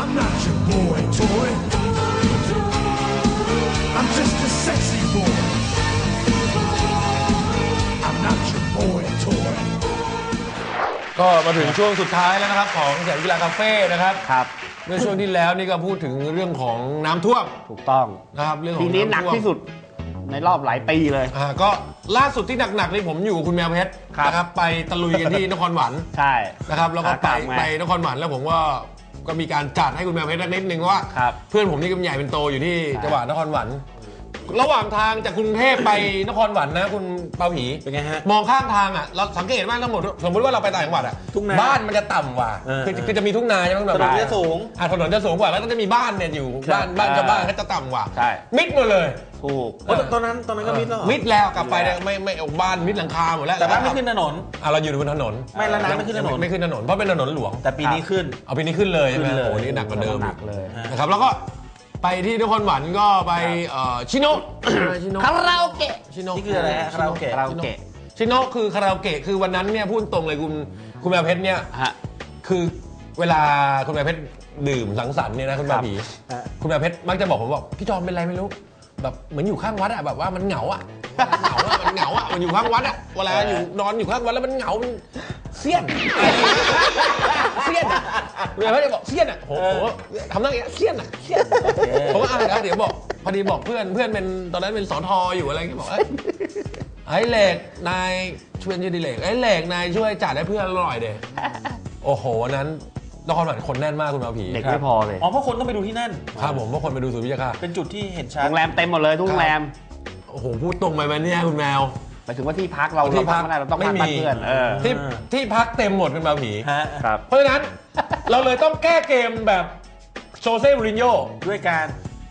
I'm not your boy toy. I'm just a sexy boy. I'm not your boy toy. ก็มาถึงช่วงสุดท้ายแล้วนะครับ ของแสงกีฬาคาเฟ่นะครับ ครับ เมื่อช่วงที่แล้วนี่ก็พูดถึงเรื่องของน้ำท่วมถูกต้อง นะครับเรื่องขอทีงนี้ำหนักท่วมที่สุดในรอบหลายปีเลย อ่าก็ล่าสุดที่หนักๆนี่ผมอยู่กับคุณแมวเพชรครับ นะครับไปตะลุยกันที่นครหวันใช่นะครับแล้วก็ขากไปลับไง ไปนครหวันแล้วผมก็ ก็มีการจัดให้คุณแมวเพชรนิดนึงว่า ครับ เพื่อนผมนี่ก็เป็นใหญ่เป็นโตอยู่ที่ใช่จังหวัดนครหวันระหว่างทางจากกรุงเทพไปนครหวันนะ คุณเปาผีเป็นไงฮะ มองข้างทางอะเราสังเกตว่าทั้งหมดสมมติว่าเราไปต่างจังหวัดอะทุ่งนาบ้านมันจะต่ำกว่าเออคือเออคือจะมีทุ่งนาใช่ไหมคุณถแมวนนจะสูง อะถนนจะสูงกว่าแล้วก็จะมีบ้านเนี่ยอยู่บ้านบ้านชาวบ้านก็จะต่ำกว่าใช่ มิดหมดเลยถูกเอ้ยตอนนั้นตอนนั้นก็มิดแล้วเหรอมิดแล้วกลับไปเนี่ยไม่ไม่เอาบ้านมิดหลังคาหมดแล้วแต่บ้านไม่ขึ้นถนน อะเราอยู่บนถนนไม่แล้วน้ำไม่ขึ้นถนน ไม่ขึ้นถนนเพราะเป็นถนนหลวง แต่ปีนี้ขึ้น เอาปีนี้ขึ้นเลยใช่ไหมขึ้นเลยโอ้โหนี่หนักกว่าเดิมหนักเลย นะครับแล้วก็ ไปที่นครหวันก็ไปเอ่อชิโนะ ชิโนะคาราโอเกะ ชิโนะนี่คืออะไรฮะคาราโอเกะ คาราโอเกะ ชิโนะคือคาราโอเกะคือวันนั้นเนี่ยพูดตรงเลยคุณคุณแมวเพชรเนี่ยฮะ คือเวลาคุณแมวเพชรดื่มสังสรรค์เนี่ยนะคุณแมวผีฮะ คุณแมวเพชรมักจะบอกผมว่าพี่จอมเป็นไรไม่รู้แบบเหมือนอยู่ข้างวัดอะแบบว่ามันเหงาอะเหงาอะมันเหงาอะมันอยู่ข้างวัดอะเวลาอยู่นอนอยู่ข้างวัดแล้วมันเหงามันเสี้ยน เสี้ยนอะคุณแมวเพชรจะบอกเสี้ยนอะโหโหทำหน้าอย่างเงี้ยเสี้ยนอะเสี้ยนผมก็อ่านเดี๋ยวบอก พอดีบอกเพื่อนเพื่อนเป็นตอนนั้นเป็นสอทออยู่อะไรเงี้ยบอกเอ้ยไอ้เหล็กนายช่วยชื่อดิเหล็กไอ้เหล็กนายช่วยจัดให้เพื่อนหน่อยเดโอ้โหวันนั้นนครสวรรค์คนแน่นมากคุณแมวผีเด็กไม่พอเลยอ๋อเพราะคนต้องไปดูที่นั่นครับผมว่าคนไปดูสุริยคราเป็นจุดที่เห็นชัดโรงแรมเต็มหมดเลยทุกโรงแรมโอ้โหพูดตรงไปไหมเนี่ยคุณแมว หมายถึงว่าที่พักเราที่เราพัพักกไม่ได้เราต้องพักไม่มีบ้านเพื่อนเออ ที่อ่าที่พักเต็มหมดเป็นแมวผีฮะครับ เพราะฉะนั้นเราเลยต้องแก้เกมแบบโชเซ่มูรินโญ่ด้วยการ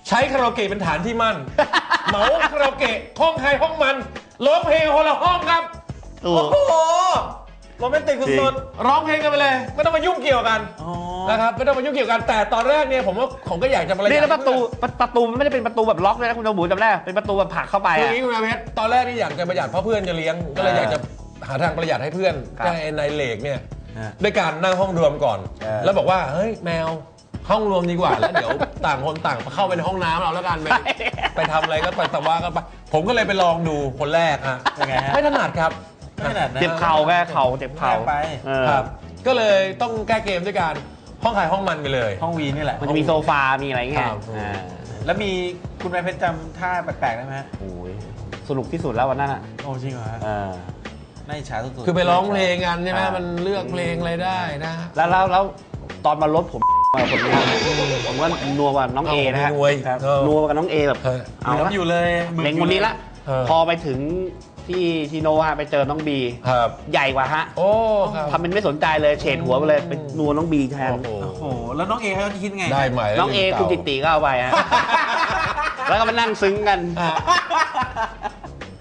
ใช้คาราโอเกะเป็นฐานที่มั่น เหมาคาราโอเกะห้องใครห้องมันร้องเพลงคนละห้องครับถูกโอ้โห โรแมนติกสุดร้องเพลงกันไปเลย ไม่ต้องมายุ่งเกี่ยวกันๆอ๋อนะครับไม่ต้องมายุ่งเกี่ยวกันแต่ตอนแรกเนี่ยผมว่าผมก็อยากจะประหยัดนี่แล้วประตูประประตูมันไม่ได้เป็นประตูแบบล็อกเลยนะคุณตำรวจจำได้เป็นประตูแบบผลักเข้าไปคือออะ ย่างนี้คุณแมวเพชรตอนแรกนี่อยากจะประหยัดเพราะเพื่อนจะเลี้ยงก็เลยอยากจะหาทางประหยัดให้เพื่อนครับก็ไอ้นายเหล็กเนี่ยฮะด้วยการนั่งห้องรวมก่อน เออ แล้วบอกว่าเฮ้ยแมวห้องรวมดีกว่าแล้วเดี๋ยว ต่างคนต่างเข้าไปในห้องน้ำเราแล้วกันไปไปทำอะไรก็ไปแต่ว่าก็ไปผมก็เลยไปลองดูคนแรกฮะเป็นไงฮะ ไม่ถนัดครับ ไม่ขนาดนั้นเจ็บเข่าแค่เข่าเจ็บเข่าแรงไปเออครับ ก็เลยต้องแก้เกมด้วยการห้องใครห้องมันไปเลย ห้องวีนี่แหละมันจะมีโซฟา มีอะไรเงี้คยรับ อ่าแล้วมีคุณนายเพชรจำท่าแปลกๆได้ไหมฮะโอ้ยสนุกที่สุดแล้ววันนั้นอะโอ้จริงเหรอฮะเออ น่าอิจฉาสุดๆ คือไปร้องเพลงกันใช่ไหมอ่ามั มันเลือกเพลงอะไรได้นะฮะ แล้วแล้วแล้วตอนมาลดผมมาผมนัวผมว่านัวกว่าน้องเอนะฮะมวยครับเออนัวกว่าน้องเอแบบเออ เอาเหมือนละ อยู่เลยมึเล็งคนนี้ละ เออ พอไปถึง ที่ที่โนฮะไปเจอน้องบี ครับ ใหญ่กว่าฮะโอ้ครับ ทำเป็นไม่สนใจเลยเฉดหัวไปเลยเป็นนัวน้องบีแทน โอ้โห โอ้โห แล้วน้องเอเขาคิดไง ได้ใหม่แล้วน้องเอลืมคุณก่าจิตติก็เอาไปฮะ แล้วก็มานั่งซึ้งกันอะ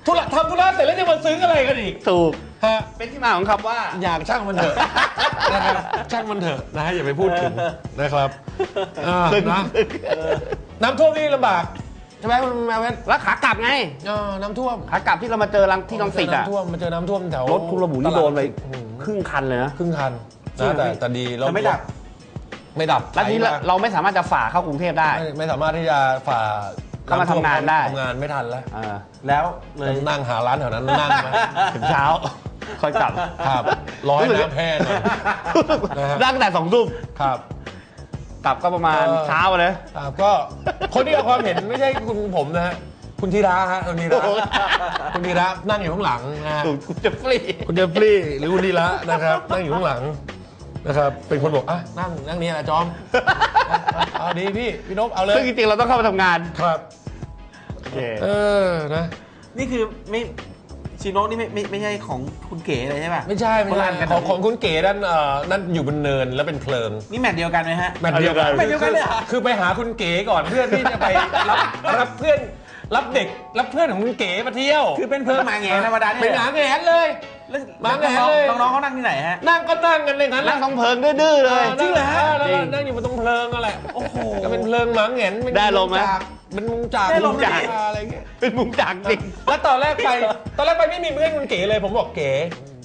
ธุระทำธุระเสร็จแล้วจะมาซึ้งอะไรกันอีกถูกฮะเป็นที่มาของคำว่า อยากช่างมันเถอะนะครับช่างมันเถอะนะฮะอย่าไปพูดถึงนะครับอ่าซึ้งนะน้ำท่วมนี่ลำบากใช่ไหมคุณแมวเพชรแล้วขากลับไงอ่าน้ำท่วมขากลับที่เรามาเจอรังที่รังสิตอะน้ำท่วมมาเจอน้ำท่วมแถวรถคุณระบุนี่โดนไปตลาดโอ้โหครึ่งคันเลยนะครึ่งคันจริงนะเหรอแต่พี่แต่ดีรถแต่ไม่ดับ ไม่ดับแล้วทีนี้ไถมเราไม่สามารถจะฝ่าเข้ากรุงเทพได้ไม่ไม่สามารถที่จะฝ่าเข้ามาทำงานได้ทำงานไม่ทันแล้วเออแล้วเลยต้องนั่งหาร้านแถวนั้นนั่งมาถึงเช้าค่อยกลับครับร้อยน้ำแพ้หน่อยนะฮะนั่งแต่สองทุ่มครับ กลับก็ประมาณเออ เช้าเลยครับก็คนที่เอาความเห็นไม่ใช่คุณผมนะฮะคุณธีระฮะคุณธีระคุณธีระนั่งอยู่ข้างหลังนะฮะคุณจะฟรี คุณเจฟฟรีย์หรือคุณธีระนะครับ นั่งอยู่ข้างหลังนะครับ เป็นคนบอกอะนั่งนั่งนี่แหละจอมอะอะเอาดีพี่พี่นพเอาเลยซึ่งจริงๆเราต้องเข้ามาทำงาน ครับ โอเค เออนะ นี่คือไม่ ชิโนะนี่ไม่ไม่ไม่ใช่ของคุณเก๋เลยใช่ป่ะ ไม่ใช่ไม่คนละใช่อันกัน ของของคุณเก๋นั่นเอ่อนั่นอยู่บนเนินแล้วเป็นเพลิงนี่แมทเดียวกันไหมฮะแมทเดียวกันแมทเดียวกันเลยเหรอคือคือไปหาคุณเก๋ก่อนเพื่อนที่จะไปรับรับเพื่อนรับเด็กรับเพื่อนของคุณเก๋มาเที่ยวคือเป็นเพิ่มมาแงนธรรมดาเนี่ยเป็นหาแหนเลย แล้วมาแงนน้องเลย น้องๆเขานั่งที่ไหนฮะ นั่งก็นั่งกันเลยงั้นแหนั่ละงท้องเพลิงดื้อๆเลยจริงเหรอฮะจริงนั่งอยู่บนตรงเพลิงนั่นแหละโอ้โหก็เป็นเพลิงหมาแหงนเป็นได้ลมไหม จากเป็นมุงจากได้ลมมุงจากดิอะไรเงี้ย เป็นมุมจากจริง แล้วตอนแรกไป ตอนแรกไปไม่มีเพื่อนคุณเก๋เลย ผมบอกเก๋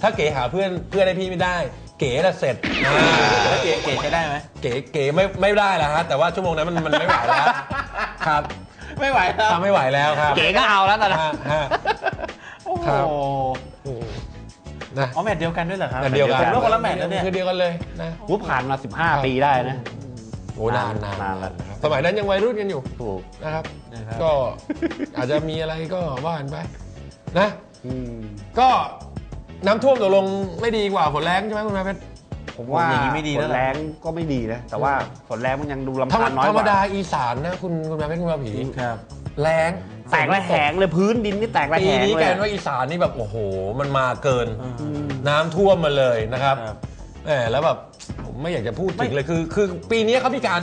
ถ้าเก๋หาเพื่อนเพื่อนให้พี่ไม่ได้ เก๋ละเสร็จอ่าแล้วเก๋เก๋ใช้ได้ไหมเก๋เก๋ไม่ไม่ได้แล้วฮะ แต่ว่าชั่วโมงนั้นมันมันไม่ไหวแล้วครับไม่ไหวแล้วทำไม่ไหวแล้วครับเก๋ก็เอาแล้วตอนนั้นฮะฮะ โอ้โหครับ นะอ๋อแมตช์เดียวกันด้วยเหรอครับอันเดียวกัน ผมว่าคนละแมตช์แล้วเนี่ยคือเดียวกันเลยนะกูผ่านมา 15 ปีได้นะโอ้นานนานนานแล้วนะครับสมัยนั้นยังวัยรุ่นกันอยู่ถูกนะครับนะครับก็อาจจะมีอะไรก็ว่ากันไปนะอืมก็น้ำท่วมตกลงไม่ดีกว่าฝนแรงใช่ไหมคุณแม่เพชรผมว่าอย่างนี้ไม่ดีฝแล้วนล่ะแรงก็ไม่ดีนะ แต่ว่าฝนแรงมันยังดูลำธรรมคาญน้อยธรกรมว่าดาอีสานนะคุณคุณแม่เพชรคุณแม่ผีครับ แรงแตกระแหงเลยพื้นดินนี่แตกระปีแหงนี้เลแกยนว่าอีสานนี่แบบโอ้โห มันมาเกินอืมน้ำท่วมมาเลยนะครับครับ แหมแล้วแบบผมไม่อยากจะพูดถึงเลยคือคือปีนี้เขามีการ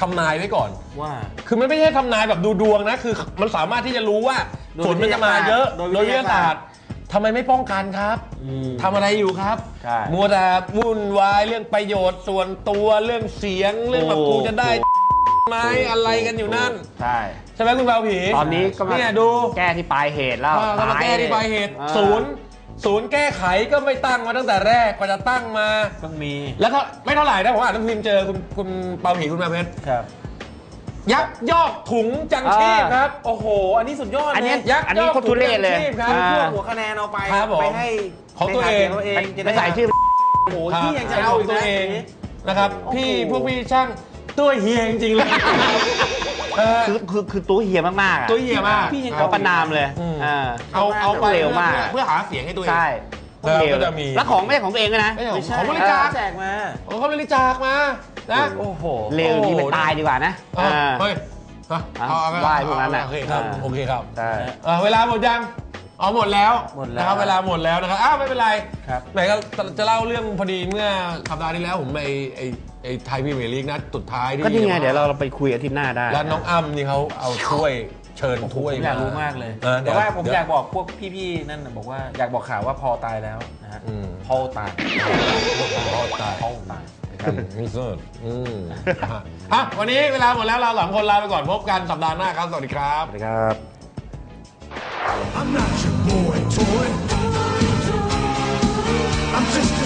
ทำนายไว้ก่อน ว่า คือมันไม่ใช่ทำนายแบบดูดวงนะ คือมันสามารถที่จะรู้ว่าโดยฝนมันจะมาเยอะโดยโดยวิทยาศาสตวิทยาศาสตร์ร์ทำไมไม่ป้องกันครับทำอะไรอยู่ครับ ใช่มัวแต่วุ่นวายเรื่องประโยชน์ส่วนตัวเรื่องเสียงเรื่องแบบกูจะได้ ไหมอะไรกันอยู่นั่น ใช่ ใช่ไหมคุณเบาผีตอนนี้ก็มาเนี่ยดูแก้ที่ปลายเหตุแล้วอ่าก็มาแก้ที่ปลายเหตุอ่าศูนย์ศูนย์แก้ไขก็ไม่ตั้งมาตั้งแต่แรกกว่าจะตั้งมา ต้องมีแล้วถ้าไม่เท่าไหร่นะผมอ่านหนังสือพิมพ์เจอคุณคุณเปาผีคุณมาเพชรครับ ยักยอกถุงจังชีพครับ โอ้โห อันนี้สุดยอดอันเนี้ยเลยยักษ์อันนี้โคตรทุเรศเลยยอดถุงยางชีพครับ อ่าพวกหัวคะแนนเอาไปครับผมไปให้ของตัวเองในหาสียตัวเองจะไปด้ใส่ชื่อ โอ้โหที่ยังจะใช้เอาขอีงกตัวนะเองทีนี้นะครับโอ้โหพี่พวกพี่ช่าง ตัวเฮียจริงๆเลยเออ คือคือคือตัวเฮียมากๆอะตัวเฮียมากพี่ยัง เขาประนามเลยอืม อ่าเอาเอาไปเร็วมากเพื่อหาเสียงให้ตัวเอง ใช่แล้วเร็วก็จะมี แล้วของไม่ใช่ของตัวเองด้วยนะไม่ใช่ไม่ใช่ของบริจาค แจกมาของเขาบริจาคมานะโอ้โห เร็วนี้ไปโอ้โหตายดีกว่านะอะอ่า เฮ้ยอะเอาเอาไหว้พวกนั้นน่ะโอเคครับอ่า โอเคครับใช่อะเวลาหมดยัง อ๋อหมดแล้วหมดแล้ว นะครับเวลาหมดแล้วนะครับอ้าวไม่เป็นไรครับ ไหนก็จะเล่าเรื่องพอดีเมื่อสัปดาห์ที่แล้วผมไปไอ้ไอ้ไทยพรีเมียร์ลีกนัดสุดท้ายที่ก็นี่ไงเดี๋ยวเราเราไปคุยอาทิตย์หน้าได้ แล้วน้องอ้ำนี่เขาเอาถ้วยเชิญถ้วยผมอยากรู้มากเลยเออเดี๋แต่ยวว่าผมเดี๋ยวอยากบอกพวกพี่ๆนั่นนะบอกว่าอยากบอกข่าวว่าพอตายแล้วนะฮะอืมพอตายพอตายพอตายอืมมิสเตอร์อืมนะฮะอะวันนี้เวลาหมดแล้วเราสามคนลาไปก่อนพบกันสัปดาห์หน้าครับสวัสดีครับ สวัสดีครับ I'm not your boy toy. I'm just